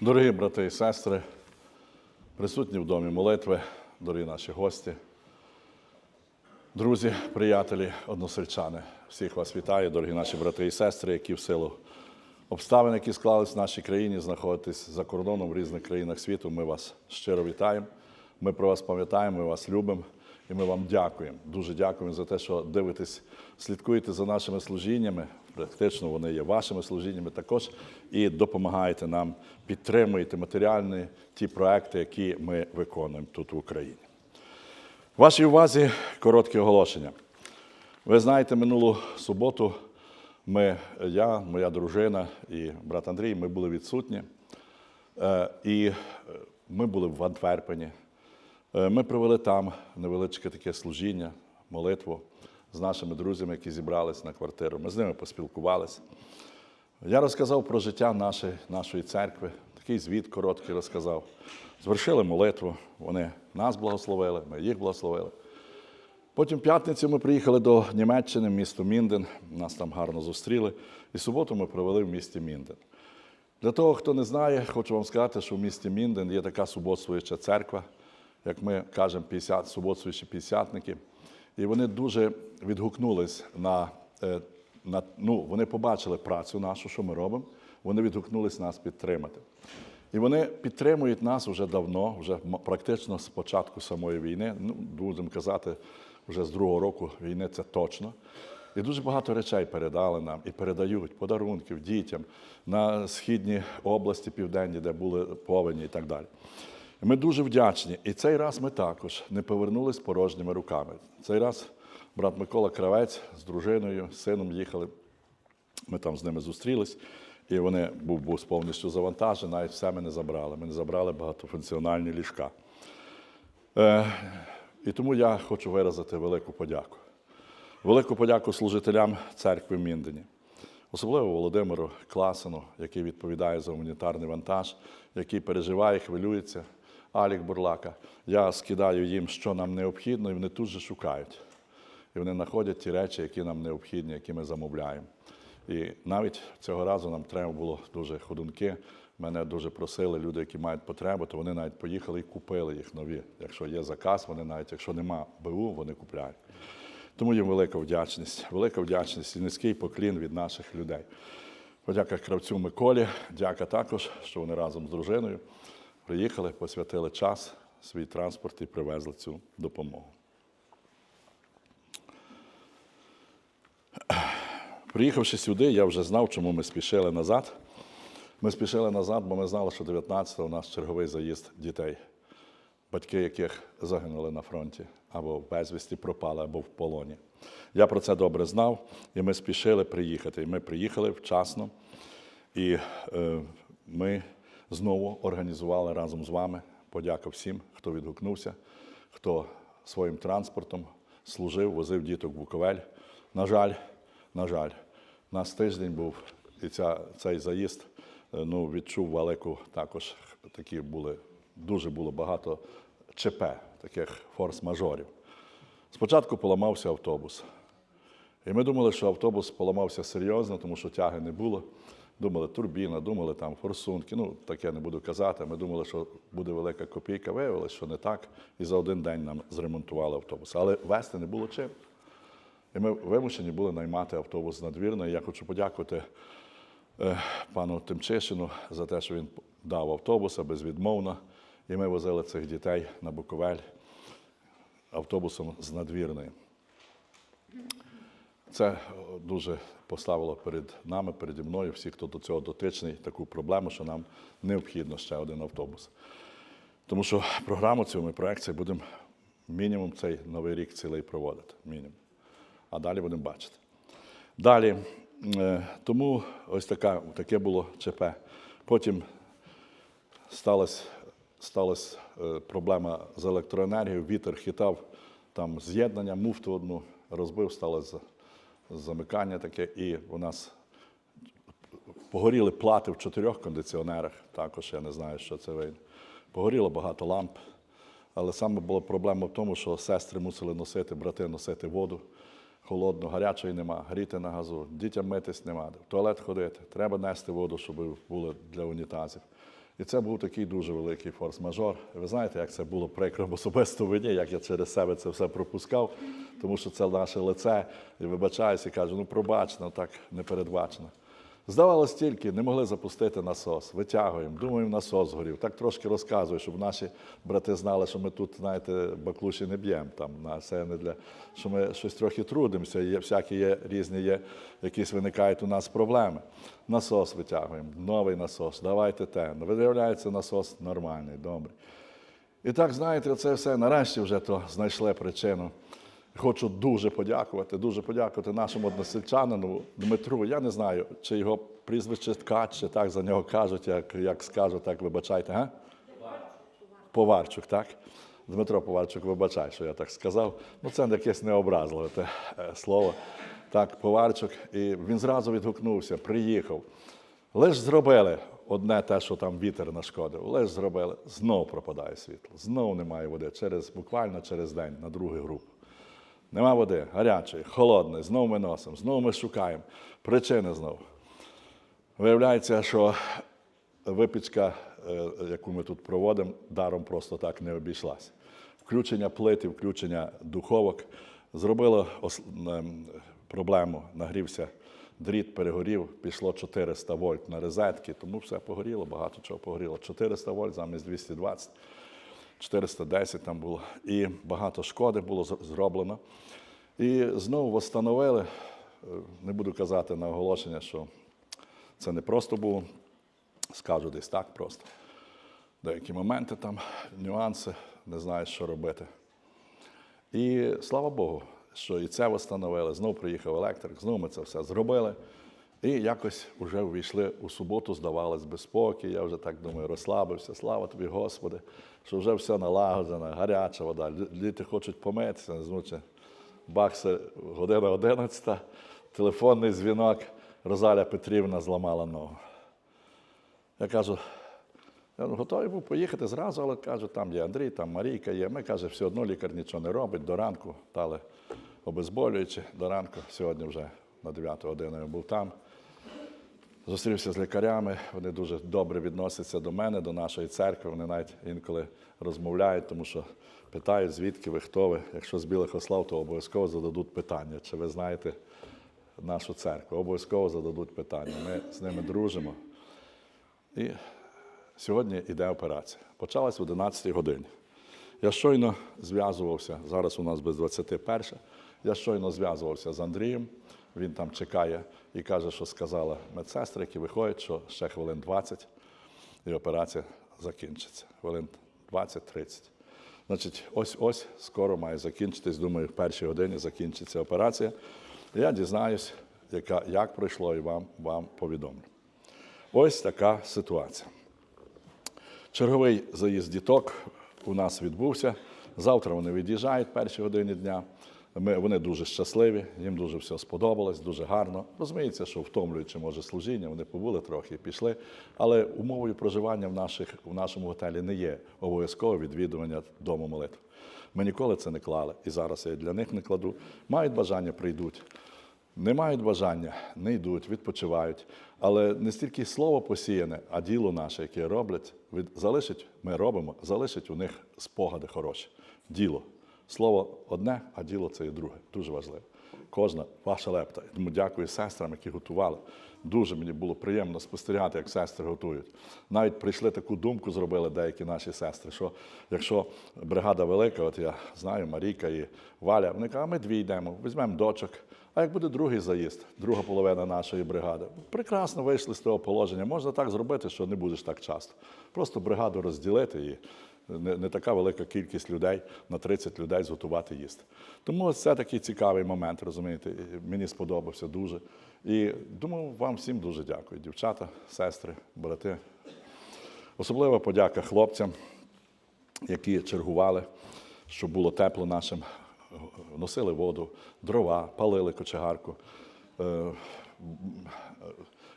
Дорогі брати і сестри, присутні в домі молитви, дорогі наші гості, друзі, приятелі, односельчани, всіх вас вітаю, дорогі наші брати і сестри, які в силу обставин, які склались в нашій країні, знаходитесь за кордоном в різних країнах світу. Ми вас щиро вітаємо. Ми про вас пам'ятаємо, ми вас любимо і ми вам дякуємо. Дуже дякуємо за те, що дивитесь, слідкуєте за нашими служіннями. Практично вони є вашими служіннями також і допомагаєте нам, підтримуєте матеріальні ті проекти, які ми виконуємо тут в Україні. Вашій увазі коротке оголошення. Ви знаєте, минулу суботу ми, я, моя дружина і брат Андрій, ми були відсутні. Е, І е, ми були в Антверпені. Е, Ми провели там невеличке таке служіння, молитву з нашими друзями, які зібрались на квартиру. Ми з ними поспілкувалися. Я розказав про життя нашої, нашої церкви, такий звіт короткий розказав. Звершили молитву, вони нас благословили, ми їх благословили. Потім п'ятницю ми приїхали до Німеччини, місто Мінден. Нас там гарно зустріли. І суботу ми провели в місті Мінден. Для того, хто не знає, хочу вам сказати, що в місті Мінден є така суботствуюча церква, як ми кажемо, 50, суботствуючі п'ятдесятники. І вони дуже відгукнулись на, е, на ну, вони побачили працю нашу, що ми робимо. Вони відгукнулись нас підтримати. І вони підтримують нас вже давно, вже практично з початку самої війни. Ну, будемо казати, вже з другого року війни це точно. І дуже багато речей передали нам і передають подарунків дітям на східні області, південні, де були повені і так далі. Ми дуже вдячні. І цей раз ми також не повернулись порожніми руками. Цей раз брат Микола Кравець з дружиною, з сином їхали. Ми там з ними зустрілись, і вони був, був повністю завантажений, навіть все ми не забрали. Ми не забрали багатофункціональні ліжка. Е, і тому я хочу виразити велику подяку. Велику подяку служителям церкви в Міндені, особливо Володимиру Класину, який відповідає за гуманітарний вантаж, який переживає, хвилюється, Алік Бурлака. Я скидаю їм, що нам необхідно, і вони тут же шукають. І вони знаходять ті речі, які нам необхідні, які ми замовляємо. І навіть цього разу нам треба було дуже ходунки. Мене дуже просили люди, які мають потребу, то вони навіть поїхали і купили їх нові. Якщо є заказ, вони навіть якщо нема БУ, вони купляють. Тому їм велика вдячність, велика вдячність і низький поклін від наших людей. Подяка кравцю Миколі, дяка також, що вони разом з дружиною приїхали, посвятили час, свій транспорт і привезли цю допомогу. Приїхавши сюди, я вже знав, чому ми спішили назад. Ми спішили назад, бо ми знали, що 19-го у нас черговий заїзд дітей, батьки яких загинули на фронті, або в безвісті пропали, або в полоні. Я про це добре знав, і ми спішили приїхати. І ми приїхали вчасно, і е, ми знову організували разом з вами. Подяка всім, хто відгукнувся, хто своїм транспортом служив, возив діток в Буковель. На жаль, на жаль, у нас тиждень був, і ця, цей заїзд е, ну, відчув велику також такі були, дуже було багато ЧП, таких форс-мажорів. Спочатку поламався автобус. І ми думали, що автобус поламався серйозно, тому що тяги не було. Думали, турбіна, думали там форсунки. Ну, таке не буду казати. Ми думали, що буде велика копійка. Виявилось, що не так. І за один день нам зремонтували автобус. Але вести не було чим. І ми вимушені були наймати автобус з надвірної. Я хочу подякувати е, пану Тимчишину за те, що він дав автобуса безвідмовно. І ми возили цих дітей на Буковель автобусом з надвірної. Це е, дуже поставило перед нами, переді мною, всі, хто до цього дотичний, таку проблему, що нам необхідно ще один автобус. Тому що програму цю ми проект цей будемо мінімум цей новий рік цілий проводити. Мінімум. А далі будемо бачити. Далі, е, тому ось така, таке було ЧП. Потім сталася сталась е, проблема з електроенергією, вітер хитав там з'єднання, муфту одну розбив, сталося замикання таке, і у нас погоріли плати в чотирьох кондиціонерах, також я не знаю, що це вийде. Погоріло багато ламп. Але саме була проблема в тому, що сестри мусили носити, брати носити воду холодну, гарячої нема, гріти на газу, дітям митись нема, в туалет ходити, треба нести воду, щоб було для унітазів. І це був такий дуже великий форс-мажор. Ви знаєте, як це було прикро в особисто мені, як я через себе це все пропускав, тому що це наше лице. І вибачаюся, і кажу, ну пробач, ну так не передбачено. Здавалось тільки, не могли запустити насос. Витягуємо, думаємо, насос згорів. Так трошки розказую, щоб наші брати знали, що ми тут, знаєте, баклуші не б'ємо. Там на не для що ми щось трохи трудимося. Є всякі є різні є, якісь виникають у нас проблеми. Насос витягуємо, новий насос, давайте те. Виявляється, насос нормальний, добрий. І так, знаєте, це все нарешті вже то знайшли причину. Хочу дуже подякувати, дуже подякувати нашому односельчанину Дмитру. Я не знаю, чи його прізвище Ткач, чи так за нього кажуть, як, як скажу, так вибачайте. Га? Поварчук, так? Дмитро Поварчук, вибачай, що я так сказав. Ну, це якесь необразливе те е, слово. Так, Поварчук. І він зразу відгукнувся, приїхав. Лиш зробили одне те, що там вітер нашкодив. Лиш зробили, знов пропадає світло, знов немає води. Через, буквально через день на другу групу. Нема води, гарячої, холодної, знову ми носимо, знову ми шукаємо. Причини знову. Виявляється, що випічка, е, яку ми тут проводимо, даром просто так не обійшлася. Включення плити, включення духовок зробило ем, проблему. Нагрівся дріт, перегорів, пішло 400 вольт на розетки, тому все погоріло, багато чого погоріло. 400 вольт замість 220. 410 там було, і багато шкоди було зроблено. І знову встановили, е, не буду казати на оголошення, що це не просто було, скажу десь так просто. Деякі моменти там, нюанси, не знаєш, що робити. І слава Богу, що і це встановили. Знову приїхав електрик, знову ми це все зробили. І якось вже ввійшли у суботу, здавалось, без спокій. Я вже так думаю, розслабився. Слава тобі, Господи, що вже все налагоджено, гаряча вода. Діти хочуть помитися, звучить. Бакси, година 11, телефонний дзвінок. Розаля Петрівна зламала ногу. Я кажу, я готовий був поїхати зразу, але кажу, там є Андрій, там Марійка є. Ми каже, все одно лікар нічого не робить. До ранку дали обезболюючи. До ранку сьогодні вже на 9 годину я був там. Зустрівся з лікарями, вони дуже добре відносяться до мене, до нашої церкви. Вони навіть інколи розмовляють, тому що питають, звідки ви, хто ви. Якщо з Білих Ослав, то обов'язково зададуть питання, чи ви знаєте нашу церкву. Обов'язково зададуть питання. Ми з ними дружимо. І сьогодні йде операція. Почалась в 11 годині. Я щойно зв'язувався, зараз у нас без 21. Я щойно зв'язувався з Андрієм. Він там чекає і каже, що сказала медсестра, які виходять, що ще хвилин 20 і операція закінчиться. Хвилин 20-30. Значить, ось-ось скоро має закінчитись. Думаю, в першій годині закінчиться операція. Я дізнаюсь, яка, як пройшло, і вам, вам повідомлю. Ось така ситуація. Черговий заїзд діток у нас відбувся. Завтра вони від'їжджають перші години дня. Ми, вони дуже щасливі, їм дуже все сподобалось, дуже гарно. Розуміється, що втомлюючи, може, служіння, вони побули трохи і пішли. Але умовою проживання в, наших, в нашому готелі не є обов'язкове відвідування дому молитв. Ми ніколи це не клали, і зараз я для них не кладу. Мають бажання, прийдуть. Не мають бажання, не йдуть, відпочивають. Але не стільки слово посіяне, а діло наше, яке роблять, залишить, ми робимо, залишить у них спогади хороші. Діло. Слово одне, а діло це і друге. Дуже важливо. Кожна ваша лепта. Тому дякую сестрам, які готували. Дуже мені було приємно спостерігати, як сестри готують. Навіть прийшли таку думку, зробили деякі наші сестри, що якщо бригада велика, от я знаю, Марійка і Валя, вони кажуть, а ми дві йдемо, візьмемо дочок. А як буде другий заїзд, друга половина нашої бригади? Прекрасно вийшли з того положення. Можна так зробити, що не будеш так часто. Просто бригаду розділити і не, не така велика кількість людей на 30 людей зготувати їсти. Тому це такий цікавий момент, розумієте. Мені сподобався дуже. І думаю, вам всім дуже дякую, дівчата, сестри, брати. Особлива подяка хлопцям, які чергували, щоб було тепло нашим, носили воду, дрова, палили кочегарку, е,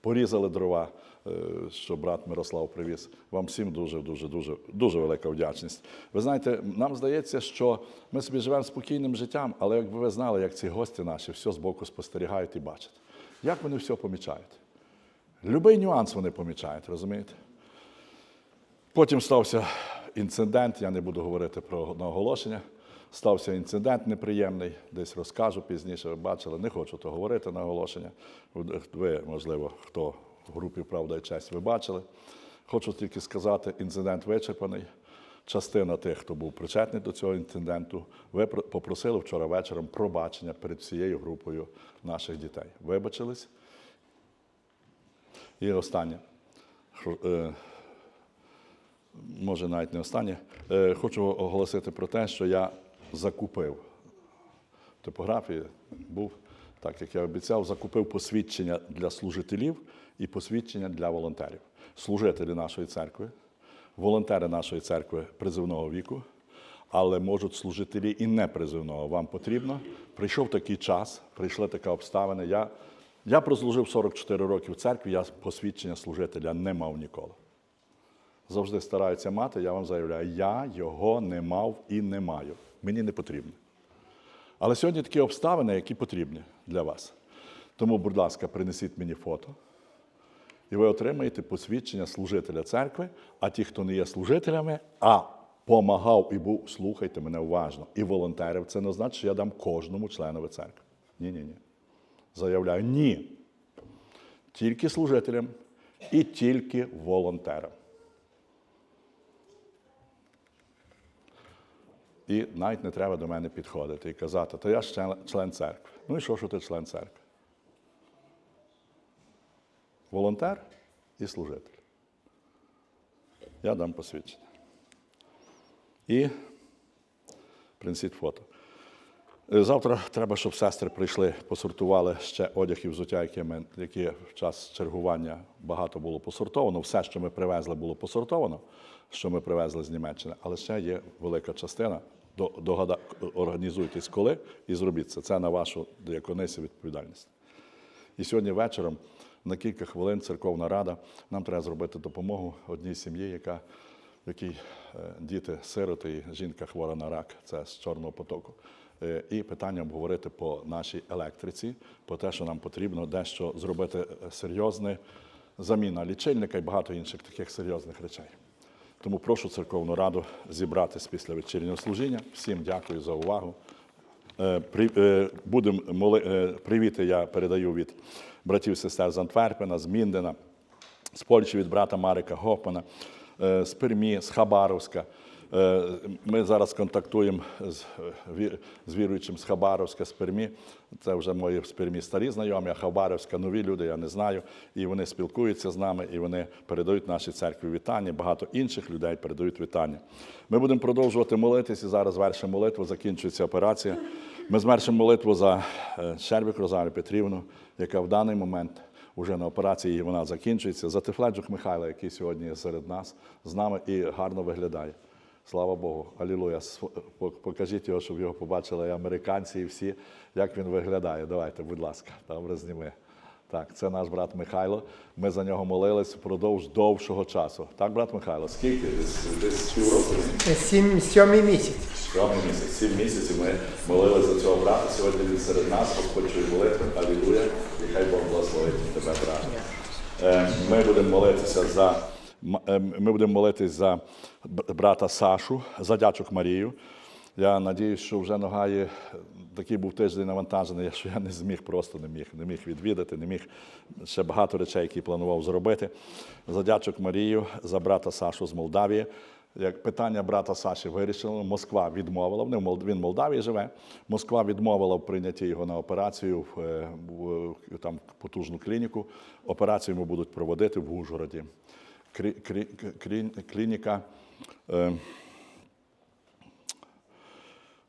порізали дрова, е, що брат Мирослав привіз. Вам всім дуже, дуже, дуже, дуже велика вдячність. Ви знаєте, нам здається, що ми собі живемо спокійним життям, але якби ви знали, як ці гості наші все збоку спостерігають і бачать. Як вони все помічають? Любий нюанс вони помічають, розумієте? Потім стався інцидент, я не буду говорити про наголошення. Стався інцидент неприємний, десь розкажу пізніше. Ви бачили, не хочу то говорити наголошення. Ви, можливо, хто в групі Правда і честь, ви бачили. Хочу тільки сказати, інцидент вичерпаний. Частина тих, хто був причетний до цього інциденту, ви про- попросили вчора вечором пробачення перед всією групою наших дітей. Вибачились. І останнє. Е, може навіть не останнє. Е, Хочу оголосити про те, що я закупив типографії, був, так як я обіцяв, закупив посвідчення для служителів і посвідчення для волонтерів. Служителі нашої церкви, волонтери нашої церкви призивного віку, але можуть служителі і не призивного. Вам потрібно. Прийшов такий час, прийшла така обставина. Я, я прослужив 44 роки в церкві, я посвідчення служителя не мав ніколи завжди стараються мати, я вам заявляю, я його не мав і не маю. Мені не потрібно. Але сьогодні такі обставини, які потрібні для вас. Тому, будь ласка, принесіть мені фото, і ви отримаєте посвідчення служителя церкви, а ті, хто не є служителями, а помагав і був, слухайте мене уважно, і волонтерів, це не значить, що я дам кожному членові церкви. Ні-ні ні. Заявляю, ні. Тільки служителям і тільки волонтерам. І навіть не треба до мене підходити і казати, то я ж член, церкви. Ну і що, що ти член церкви? Волонтер і служитель. Я дам посвідчення. І принесіть фото. Е, Завтра треба, щоб сестри прийшли, посортували ще одяг і взуття, які, ми, які в час чергування багато було посортовано. Все, що ми привезли, було посортовано, що ми привезли з Німеччини, але ще є велика частина. До- Догада... Організуйтесь коли і зробіть це. Це на вашу диаконисі відповідальність. І сьогодні вечором на кілька хвилин церковна рада нам треба зробити допомогу одній сім'ї, яка в якій е, діти сироти і жінка хвора на рак, це з Чорного потоку. Е, І питання обговорити по нашій електриці, по те, що нам потрібно дещо зробити е, серйозне заміна лічильника і багато інших таких серйозних речей. Тому прошу церковну раду зібратись після вечірнього служіння. Всім дякую за увагу. Е, е, Будем моли... е, привіти я передаю від братів і сестер з Антверпена, з Міндена, з Польщі від брата Марика Гофмана, е, з Пермі, з Хабаровська. Е, Ми зараз контактуємо з, е, з віруючим з Хабаровська, з Пермі. Це вже мої з Пермі старі знайомі, а Хабаровська нові люди, я не знаю. І вони спілкуються з нами, і вони передають нашій церкві вітання. Багато інших людей передають вітання. Ми будемо продовжувати молитися. Зараз вершимо молитву, закінчується операція. Ми звершимо молитву за е, Щербик Розарію Петрівну, яка в даний момент уже на операції і вона закінчується. За Тефледжук Михайла, який сьогодні є серед нас, з нами і гарно виглядає. Слава Богу, Алілуя. Покажіть його, щоб його побачили і американці, і всі, як він виглядає. Давайте, будь ласка, добре зніми. Так, це наш брат Михайло. Ми за нього молились впродовж довшого часу. Так, брат Михайло, скільки? Десь, півроку? Сім, сьомий місяць. Сьомий місяць, сім місяців ми молились за цього брата. Сьогодні він серед нас, Господь чує молитви. Алілуя. І хай Бог благословить тебе, брат. Е, Ми будемо молитися за ми будемо молитись за брата Сашу, за дячок Марію. Я надіюсь, що вже нога є. Такий був тиждень навантажений, що я не зміг, просто не міг, не міг відвідати, не міг ще багато речей, які планував зробити. За дячок Марію, за брата Сашу з Молдавії. Як питання брата Саші вирішено, Москва відмовила, в він в Молдавії живе. Москва відмовила в прийнятті його на операцію в, е, в, в там потужну клініку. Операцію йому будуть проводити в Ужгороді. Крі, клініка. Е,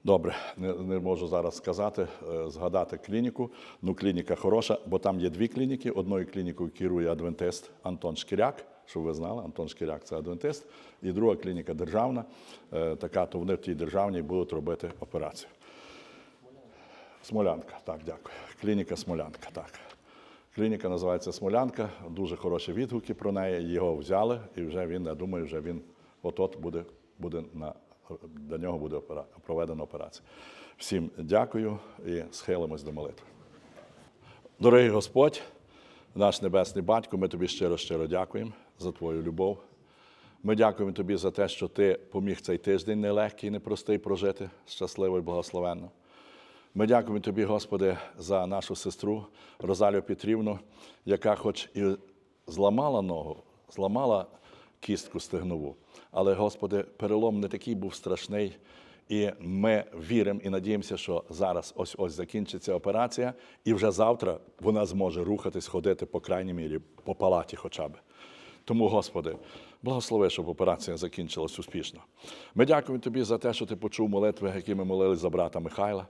Добре, не, не можу зараз сказати, е, згадати клініку. Ну, клініка хороша, бо там є дві клініки. Одною клінікою керує адвентист Антон Шкіряк, щоб ви знали, Антон Шкіряк це адвентист. І друга клініка державна, е, така, то вони в тій державній будуть робити операцію. Смолянка, так, дякую. Клініка Смолянка, так. Клініка називається Смолянка, дуже хороші відгуки про неї. Його взяли, і вже він, я думаю, вже він от-от буде, буде на, для нього буде опера- проведена операція. Всім дякую і схилимось до молитви. Дорогий Господь, наш Небесний Батько, ми тобі щиро щиро дякуємо за твою любов. Ми дякуємо тобі за те, що ти поміг цей тиждень нелегкий, непростий прожити, щасливо і благословенно. Ми дякуємо тобі, Господи, за нашу сестру Розалію Петрівну, яка хоч і зламала ногу, зламала кістку стегнову. Але, Господи, перелом не такий був страшний. І ми віримо і надіємося, що зараз ось ось закінчиться операція, і вже завтра вона зможе рухатись, ходити, по крайній мірі, по палаті хоча б. Тому, Господи, благослови, щоб операція закінчилась успішно. Ми дякуємо Тобі за те, що Ти почув молитви, які ми молили за брата Михайла.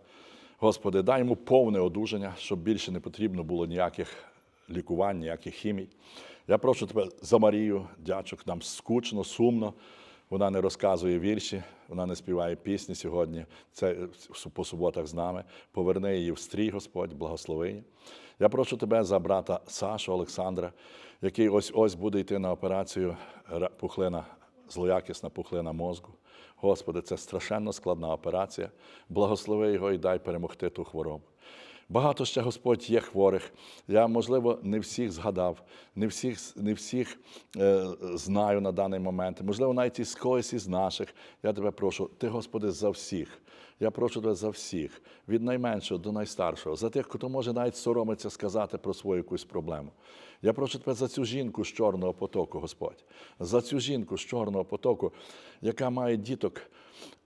Господи, дай йому повне одужання, щоб більше не потрібно було ніяких лікувань, ніяких хімій. Я прошу тебе за Марію, дячок, нам скучно, сумно. Вона не розказує вірші, вона не співає пісні сьогодні. Це по суботах з нами. Поверни її в стрій, Господь, благослови її. Я прошу тебе за брата Сашу Олександра, який ось ось буде йти на операцію пухлина, злоякісна пухлина мозку. Господи, це страшенно складна операція. Благослови його і дай перемогти ту хворобу. Багато ще Господь є хворих. Я, можливо, не всіх згадав, не всіх, не всіх е, знаю на даний момент. Можливо, навіть із когось із наших. Я тебе прошу, ти, Господи, за всіх. Я прошу тебе за всіх, від найменшого до найстаршого, за тих, хто може навіть соромиться сказати про свою якусь проблему. Я прошу тебе за цю жінку з чорного потоку, Господь, за цю жінку з чорного потоку, яка має діток,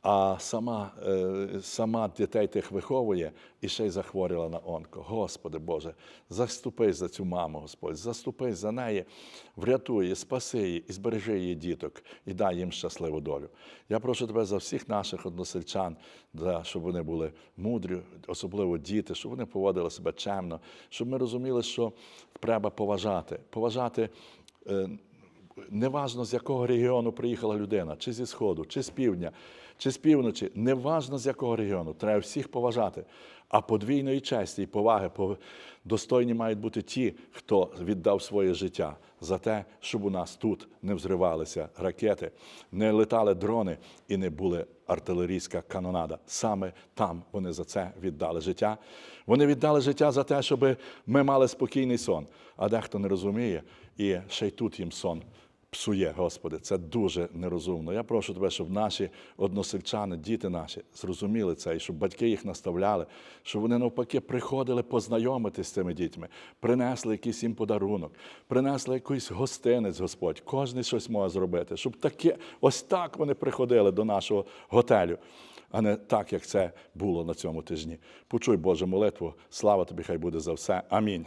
а сама, е, сама дітей тих виховує і ще й захворіла на онко. Господи Боже, заступись за цю маму, Господь, заступись за неї, врятуй її, спаси її і збережи її діток і дай їм щасливу долю. Я прошу тебе за всіх наших односельчан, щоб вони були мудрі, особливо діти, щоб вони поводили себе чемно, щоб ми розуміли, що треба поважати, поважати. Неважно, з якого регіону приїхала людина, чи зі Сходу, чи з півдня, чи з півночі, неважно з якого регіону, треба всіх поважати. А подвійної честі і поваги пов- достойні мають бути ті, хто віддав своє життя за те, щоб у нас тут не взривалися ракети, не летали дрони і не була артилерійська канонада. Саме там вони за це віддали життя. Вони віддали життя за те, щоб ми мали спокійний сон. А дехто не розуміє, і ще й тут їм сон псує, Господи. Це дуже нерозумно. Я прошу тебе, щоб наші односельчани, діти наші, зрозуміли це, і щоб батьки їх наставляли, щоб вони навпаки приходили познайомитись з цими дітьми, принесли якийсь їм подарунок, принесли якийсь гостинець, Господь. Кожен щось може зробити, щоб таке, ось так вони приходили до нашого готелю. А не так, як це було на цьому тижні. Почуй Божу молитву. Слава тобі, хай буде за все. Амінь.